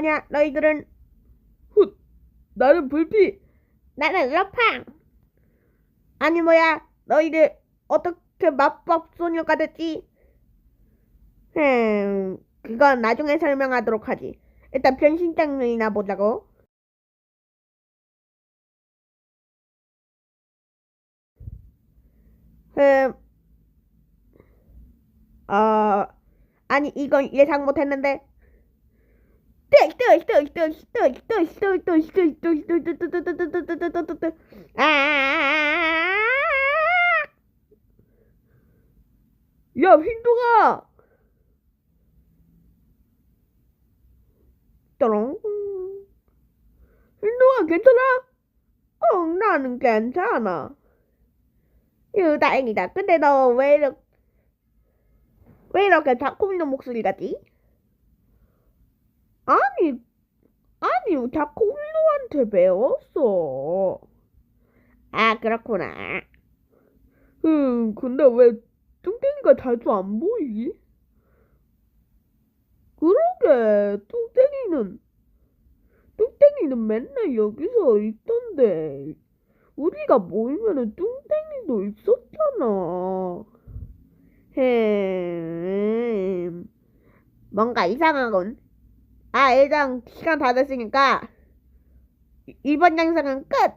뭐냐 너희들은 훗, 나는 불피. 나는 러팡 아니 뭐야 너희들 어떻게 마법 소녀가 됐지? 음 그건 나중에 설명하도록 하지 일단 변신 장면이나 보자고 음, 어, 아니 이건 예상 못했는데 야, 흰둥아. 또롱 흰둥아, 괜찮아? 어, 나는 괜찮아. 이거 다행이다. 근데 너 왜 이렇게 왜 이렇게 자꾸 있는 목소리 같지? 아니, 아니, 자꾸 흰둥한테 배웠어. 아, 그렇구나. 음, 근데 왜 뚱땡이가 자주 안 보이지? 그러게, 뚱땡이는, 뚱땡이는 맨날 여기서 있던데, 우리가 모이면은 뚱땡이도 있었잖아. 흠, 뭔가 이상하군. 아, 일단 시간 다 됐으니까 이- 이번 영상은 끝!